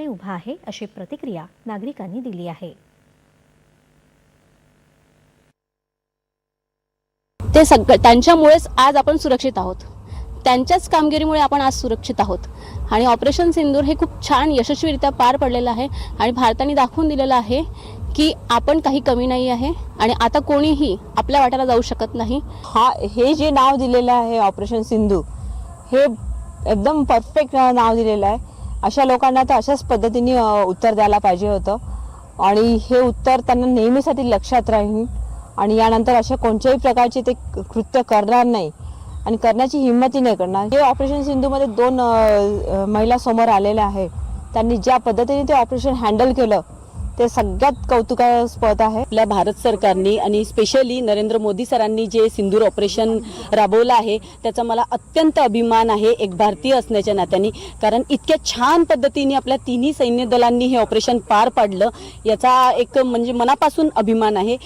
ठामपणे उभा आहे अशी प्रतिक्रिया नागरिकांनी दिली आहे. ते सगळं त्यांच्यामुळेच आज आपण सुरक्षित आहोत. त्यांच्याच कामगिरीमुळे आपण आज सुरक्षित आहोत. आणि ऑपरेशन सिंदूर हे खूप छान यशस्वीरित्या पार पडलेलं आहे आणि भारताने दाखवून दिलेलं आहे की आपण काही कमी नाही आहे आणि आता कोणीही आपल्या वाट्याला जाऊ शकत नाही. हा हे जे नाव दिलेलं आहे ऑपरेशन सिंधू हे एकदम परफेक्ट नाव दिलेलं आहे. अशा लोकांना तर अशाच पद्धतीने उत्तर द्यायला पाहिजे होतं. आणि हे उत्तर त्यांना नेहमीसाठी लक्षात राहील. आणि यानंतर अशा कोणत्याही प्रकारचे ते कृत्य करणार नाही. आणि करण्याची हिंमतही नाही करणार. हे ऑपरेशन सिंधूमध्ये दोन महिला समोर आलेल्या आहे. त्यांनी ज्या पद्धतीने ते ऑपरेशन हँडल केलं ते सगळ्यात कौतुकास्पद आहे. आपल्या भारत सरकारने आणि स्पेशली नरेंद्र मोदी सरांनी जे सिंदूर ऑपरेशन राबवलं आहे त्याचा मला अत्यंत अभिमान आहे एक भारतीय असण्याच्या नात्याने. कारण इतक्या छान पद्धतीने आपल्या तिन्ही सैन्य दलांनी हे ऑपरेशन पार पाडलं याचा एक म्हणजे मनापासून अभिमान आहे.